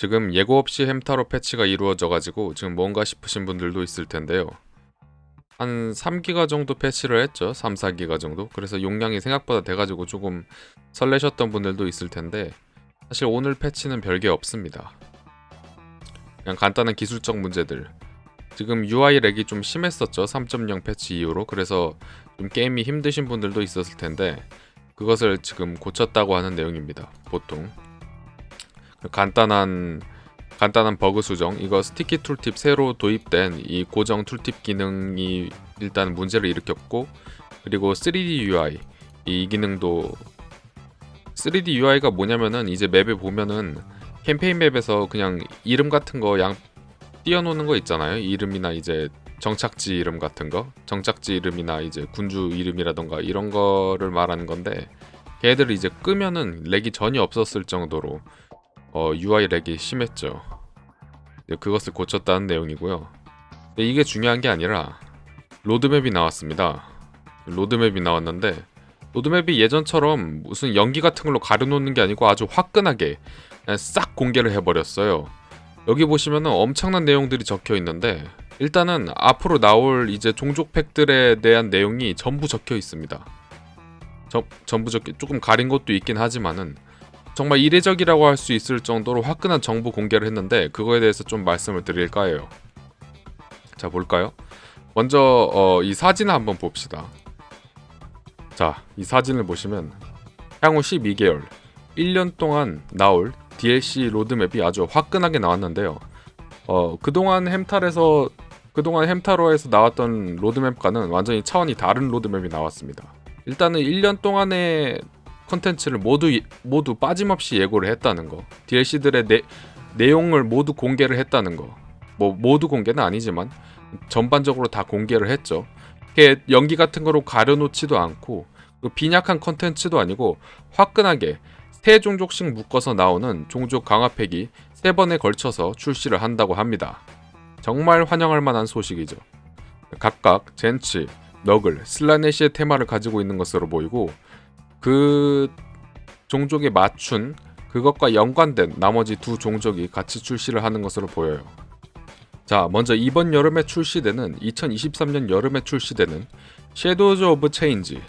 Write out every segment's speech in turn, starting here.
지금 예고 없이 햄타로 패치가 이루어져 가지고 지금 뭔가 싶으신 분들도 있을 텐데요. 한 3기가 정도 패치를 했죠. 3, 4기가 정도. 그래서 용량이 생각보다 돼 가지고 조금 설레셨던 분들도 있을 텐데 사실 오늘 패치는 별게 없습니다. 그냥 간단한 기술적 문제들. 지금 UI 렉이 좀 심했었죠. 3.0 패치 이후로. 그래서 좀 게임이 힘드신 분들도 있었을 텐데 그것을 지금 고쳤다고 하는 내용입니다. 보통 간단한 간단한 버그 수정. 이거 스티키 툴팁 새로 도입된 이 고정 툴팁 기능이 일단 문제를 일으켰고 그리고 3D UI 이. 기능도 3D UI가 뭐냐면은 이제 맵에 보면은 캠페인 맵에서 그냥 이름 같은 거 양 띄워놓는 거 있잖아요. 이름이나 이제 정착지 이름 같은 거. 정착지 이름이나 이제 군주 이름이라던가 이런 거를 말하는 건데 걔들 이제 끄면은 렉이 전혀 없었을 정도로 어, UI 렉이 심했죠. 네, 그것을 고쳤다는 내용이고요. 이게 중요한 게 아니라 로드맵이 나왔습니다. 로드맵이 나왔는데 로드맵이 예전처럼 무슨 연기 같은 걸로 가려놓는 게 아니고 아주 화끈하게 싹 공개를 해버렸어요. 여기 보시면은 엄청난 내용들이 적혀 있는데 일단은 앞으로 나올 이제 종족 팩들에 대한 내용이 전부 적혀 있습니다. 저, 전부 적혀 조금 가린 것도 있긴 하지만은 정말 이례적이라고 할 수 있을 정도로 화끈한 정보 공개를 했는데 그거에 대해서 좀 말씀을 드릴까 해요. 자 볼까요? 먼저 어, 이 사진을 한번 봅시다. 자, 이 사진을 보시면 향후 12개월, 1년 동안 나올 DLC 로드맵이 아주 화끈하게 나왔는데요. 어, 그동안 햄탈에서 그동안 햄타로에서 나왔던 로드맵과는 완전히 차원이 다른 로드맵이 나왔습니다. 일단은 1년 동안의 컨텐츠를 모두 모두 빠짐없이 예고를 했다는 거. DLC들의 내, 내용을 모두 공개를 했다는 거. 뭐 모두 공개는 아니지만 전반적으로 다 공개를 했죠. 이게 연기 같은 거로 가려놓지도 않고 그 빈약한 컨텐츠도 아니고 화끈하게 세 종족씩 묶어서 나오는 종족 강화팩이 세 번에 걸쳐서 출시를 한다고 합니다. 정말 환영할 만한 소식이죠. 각각 젠치, 너글, 슬라네시의 테마를 가지고 있는 것으로 보이고 그 종족에 맞춘 그것과 연관된 나머지 두 종족이 같이 출시를 하는 것으로 보여요. 자, 먼저 이번 여름에 출시되는 2023년 여름에 출시되는 섀도우즈 오브 체인지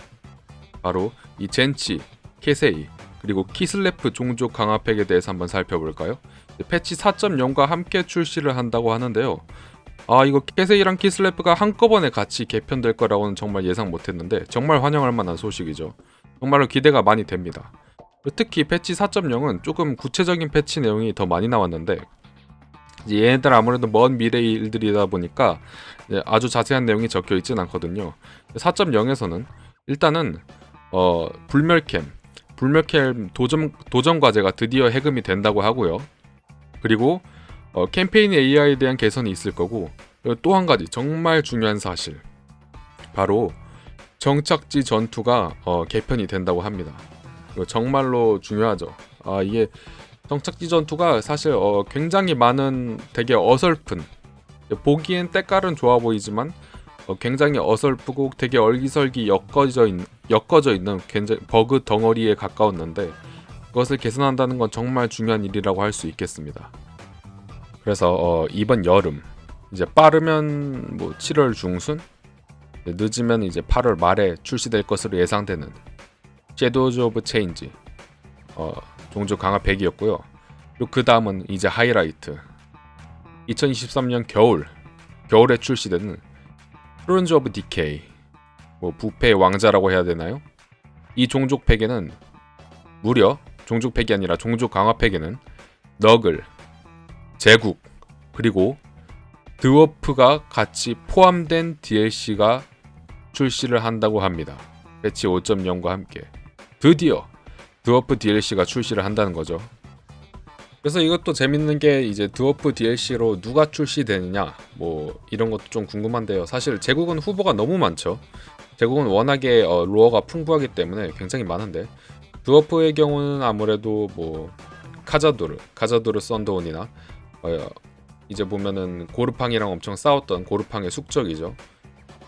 바로 이 젠치, 케세이 그리고 키슬레프 종족 강화팩에 대해서 한번 살펴볼까요? 패치 4.0과 함께 출시를 한다고 하는데요. 아 이거 케세이랑 키슬레프가 한꺼번에 같이 개편될 거라고는 정말 예상 못했는데 정말 환영할 만한 소식이죠. 정말로 기대가 많이 됩니다. 특히 패치 4.0은 조금 구체적인 패치 내용이 더 많이 나왔는데 얘네들 아무래도 먼 미래의 일들이다 보니까 아주 자세한 내용이 적혀 있진 않거든요. 4.0에서는 일단은 어, 불멸캠, 불멸캠 도전 도전 과제가 드디어 해금이 된다고 하고요. 그리고 어, 캠페인 AI에 대한 개선이 있을 거고 또 한 가지 정말 중요한 사실 바로 정착지 전투가 어, 개편이 된다고 합니다. 정말로 중요하죠. 아 이게 정착지 전투가 사실 어, 굉장히 많은 되게 어설픈 보기엔 때깔은 좋아 보이지만 어, 굉장히 어설프고 되게 얼기설기 엮어져, 있, 엮어져 있는 굉장히 버그 덩어리에 가까웠는데 그것을 개선한다는 건 정말 중요한 일이라고 할 수 있겠습니다. 그래서 어, 이번 여름 이제 빠르면 뭐 7월 중순 늦으면 이제 8월 말에 출시될 것으로 예상되는 섀도우즈 오브 체인지 어, 종족 강화 100이었고요. 그리고 그 다음은 이제 하이라이트 2023년 겨울 겨울에 출시되는 프론즈 오브 디케이 뭐 부패의 왕자라고 해야 되나요? 이 종족 팩에는 무려 종족 팩이 아니라 종족 강화 팩에는 너글, 제국 그리고 드워프가 같이 포함된 DLC가 출시를 한다고 합니다. 배치 5.0과 함께 드디어 드워프 DLC가 출시를 한다는 거죠. 그래서 이것도 재밌는 게 이제 드워프 DLC로 누가 출시되느냐 뭐 이런 것도 좀 궁금한데요. 사실 제국은 후보가 너무 많죠. 제국은 워낙에 어, 로어가 풍부하기 때문에 굉장히 많은데 드워프의 경우는 아무래도 뭐 카자도르, 카자도르 썬더온이나 어, 이제 보면은 고르팡이랑 엄청 싸웠던 고르팡의 숙적이죠.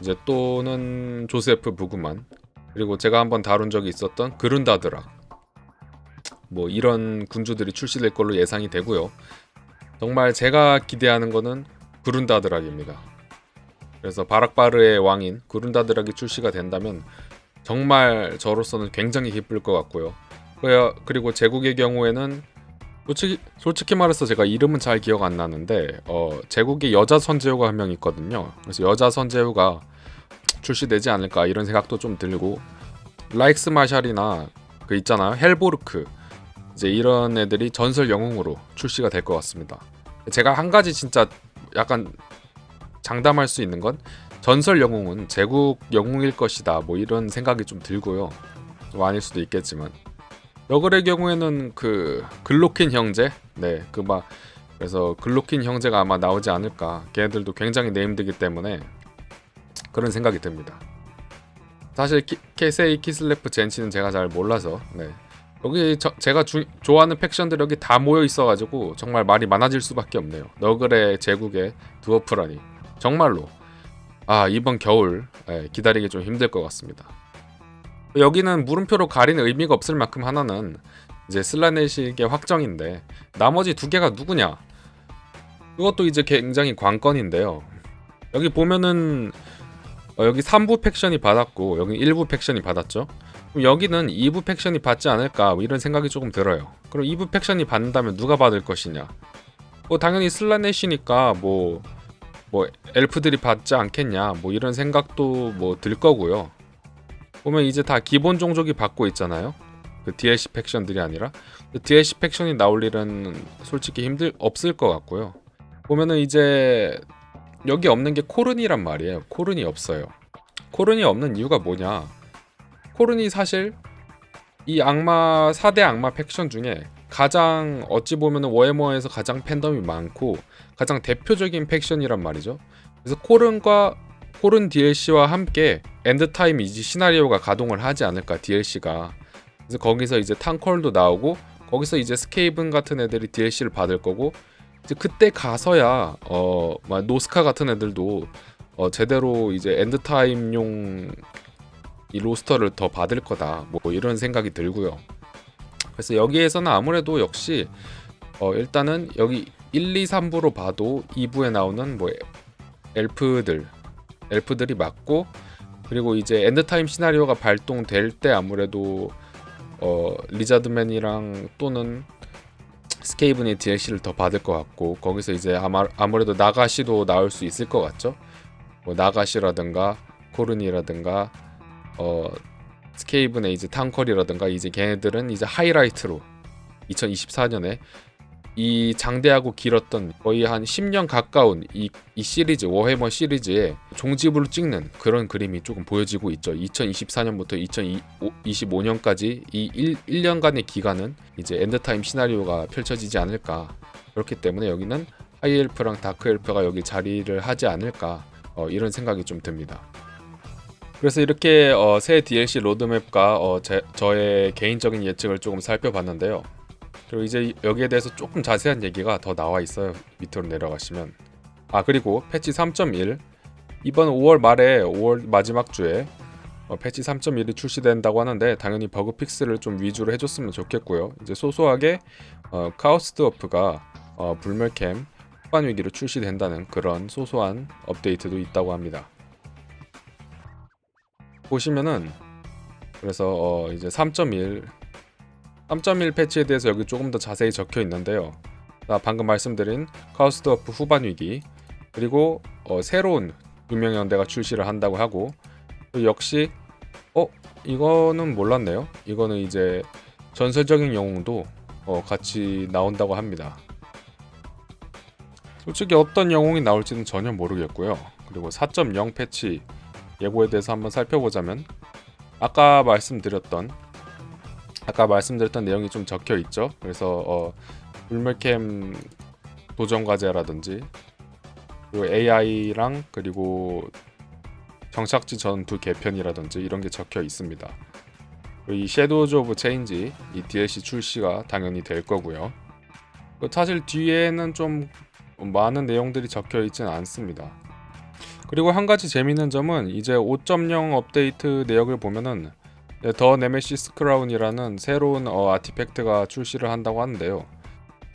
이제 또는 조세프 부그만 그리고 제가 한번 다룬 적이 있었던 그룬다드락 뭐 이런 군주들이 출시될 걸로 예상이 되고요. 정말 제가 기대하는 거는 구룬다드락입니다. 그래서 바락바르의 왕인 구룬다드락이 출시가 된다면 정말 저로서는 굉장히 기쁠 것 같고요. 그리고 제국의 경우에는 솔직히 솔직히 말해서 제가 이름은 잘 기억 안 나는데 어 제국에 여자 선제후가 한 명 있거든요. 그래서 여자 선제후가 출시되지 않을까 이런 생각도 좀 들고 라익스 마샬이나 그 있잖아요 헬보르크 이제 이런 애들이 전설 영웅으로 출시가 될 것 같습니다. 제가 한 가지 진짜 약간 장담할 수 있는 건 전설 영웅은 제국 영웅일 것이다 뭐 이런 생각이 좀 들고요. 좀 아닐 수도 있겠지만 너글의 경우에는 그 글로킨 형제 네 그 막 그래서 글로킨 형제가 아마 나오지 않을까 걔네들도 굉장히 네임드기 때문에 그런 생각이 듭니다. 사실 키, 케세이 키슬레프 젠치는 제가 잘 몰라서 네. 여기 저, 제가 주, 좋아하는 팩션들 여기 다 모여 있어가지고 정말 말이 많아질 수밖에 없네요. 너글의 제국의 두어프라니 정말로 아 이번 겨울 예, 기다리기 좀 힘들 것 같습니다. 여기는 물음표로 가리는 의미가 없을 만큼 하나는 이제 슬라네식의 확정인데 나머지 두 개가 누구냐? 그것도 이제 굉장히 관건인데요. 여기 보면은 어, 여기 3부 팩션이 받았고 여기 1부 팩션이 받았죠. 그럼 여기는 2부 팩션이 받지 않을까 뭐 이런 생각이 조금 들어요. 그럼 2부 팩션이 받는다면 누가 받을 것이냐? 뭐 당연히 슬라넷이니까 뭐뭐 엘프들이 받지 않겠냐 뭐 이런 생각도 뭐 들 거고요. 보면 이제 다 기본 종족이 받고 있잖아요. 그 DLC 팩션들이 아니라 그 DLC 팩션이 나올 일은 솔직히 힘들 없을 것 같고요. 보면은 이제 여기 없는 게 코른이란 말이에요. 코른이 없어요. 코른이 없는 이유가 뭐냐? 코른이 사실 이 악마 4대 악마 팩션 중에 가장 어찌 보면은 워해머에서 가장 팬덤이 많고 가장 대표적인 팩션이란 말이죠. 그래서 코른과 코른 DLC와 함께 엔드타임 이지 시나리오가 가동을 하지 않을까 DLC가. 그래서 거기서 이제 탕콜도 나오고 거기서 이제 스케이븐 같은 애들이 DLC를 받을 거고 이제 그때 가서야 어막 노스카 같은 애들도 어 제대로 이제 엔드타임용 이 로스터를 더 받을 거다 뭐 이런 생각이 들고요. 그래서 여기에서는 아무래도 역시 어 일단은 여기 1, 2, 3부로 봐도 2부에 나오는 뭐 엘프들 엘프들이 맞고 그리고 이제 엔드타임 시나리오가 발동될 때 아무래도 어 리자드맨이랑 또는 스케이븐이 DLC를 더 받을 것 같고 거기서 이제 아마 아무래도 나가시도 나올 수 있을 것 같죠. 뭐 나가시라든가 코르니라든가 어 스케이븐의 이제 탕컬이라든가 이제 걔네들은 이제 하이라이트로 2024년에 이 장대하고 길었던 거의 한 10년 가까운 이, 이 시리즈 워해머 시리즈의 종집으로 찍는 그런 그림이 조금 보여지고 있죠. 2024년부터 2025년까지 이 1, 1년간의 기간은 이제 엔드타임 시나리오가 펼쳐지지 않을까. 그렇기 때문에 여기는 하이엘프랑 다크엘프가 여기 자리를 하지 않을까. 어, 이런 생각이 좀 듭니다. 그래서 이렇게 어, 새 DLC 로드맵과 어, 제, 저의 개인적인 예측을 조금 살펴봤는데요. 그리고 이제 여기에 대해서 조금 자세한 얘기가 더 나와 있어요. 밑으로 내려가시면. 아 그리고 패치 3.1 이번 5월 말에 5월 마지막 주에 어, 패치 3.1이 출시된다고 하는데 당연히 버그 픽스를 좀 위주로 해줬으면 좋겠고요. 이제 소소하게 어, 카오스드워프가 어, 불멸캠 후반 위기로 출시된다는 그런 소소한 업데이트도 있다고 합니다. 보시면은 그래서 어, 이제 3.1 3.1 패치에 대해서 여기 조금 더 자세히 적혀 있는데요. 자, 방금 말씀드린 카우스드워프 후반 위기 그리고 어, 새로운 유명 연대가 출시를 한다고 하고 또 역시 어 이거는 몰랐네요. 이거는 이제 전설적인 영웅도 어, 같이 나온다고 합니다. 솔직히 어떤 영웅이 나올지는 전혀 모르겠고요. 그리고 4.0 패치 예고에 대해서 한번 살펴보자면 아까 말씀드렸던 아까 말씀드렸던 내용이 좀 적혀 있죠. 그래서 어, 불멸캠 도전 과제라든지 그리고 AI랑 그리고 정착지 전투 개편이라든지 이런 게 적혀 있습니다. 이 섀도우즈 오브 체인지 이 DLC 출시가 당연히 될 거고요. 그 사실 뒤에는 좀 많은 내용들이 적혀 있지는 않습니다. 그리고 한 가지 재밌는 점은 이제 5.0 업데이트 내역을 보면은 네, 더 네메시스 크라운이라는 새로운 어, 아티팩트가 출시를 한다고 하는데요.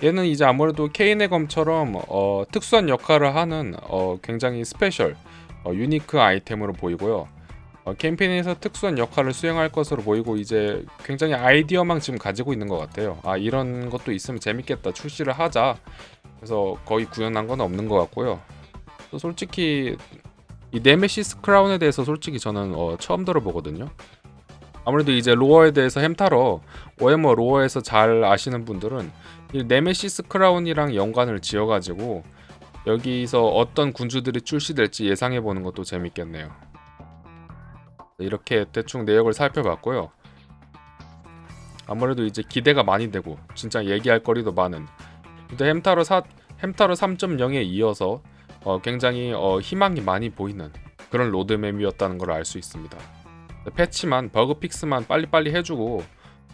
얘는 이제 아무래도 케인의 검처럼 어, 특수한 역할을 하는 어, 굉장히 스페셜 어, 유니크 아이템으로 보이고요. 어, 캠페인에서 특수한 역할을 수행할 것으로 보이고 이제 굉장히 아이디어만 지금 가지고 있는 것 같아요. 아 이런 것도 있으면 재밌겠다 출시를 하자. 그래서 거의 구현한 건 없는 것 같고요. 또 솔직히 이 네메시스 크라운에 대해서 솔직히 저는 어, 처음 들어보거든요. 아무래도 이제 로어에 대해서 햄타러 오해머 로어에서 잘 아시는 분들은 이 네메시스 크라운이랑 연관을 지어가지고 여기서 어떤 군주들이 출시될지 예상해 보는 것도 재밌겠네요. 이렇게 대충 내역을 살펴봤고요. 아무래도 이제 기대가 많이 되고 진짜 얘기할 거리도 많은. 근데 햄타로 사 햄타로 3.0에 이어서 어, 굉장히 어, 희망이 많이 보이는 그런 로드맵이었다는 걸 알 수 있습니다. 패치만 버그 픽스만 빨리빨리 해주고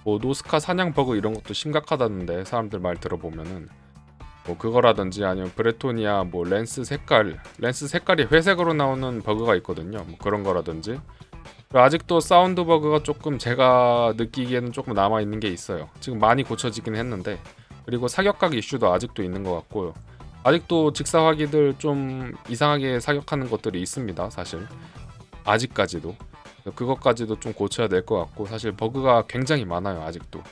뭐 노스카 사냥 버그 이런 것도 심각하다는데 사람들 말 들어보면은 뭐 그거라든지 아니면 브레토니아 뭐 렌스 색깔 렌스 색깔이 회색으로 나오는 버그가 있거든요. 뭐 그런 거라든지 아직도 사운드 버그가 조금 제가 느끼기에는 조금 남아 있는 게 있어요. 지금 많이 고쳐지긴 했는데 그리고 사격각 이슈도 아직도 있는 것 같고요. 아직도 직사화기들 좀 이상하게 사격하는 것들이 있습니다. 사실 아직까지도 그것까지도 좀 고쳐야 될 것 같고 사실 버그가 굉장히 많아요. 아직도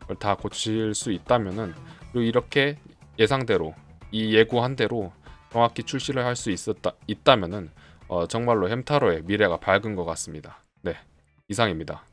그걸 다 고칠 수 있다면은 그리고 이렇게 예상대로 이 예고한 대로 정확히 출시를 할 수 있었다 있다면은 어, 정말로 햄타로의 미래가 밝은 것 같습니다. 네 이상입니다.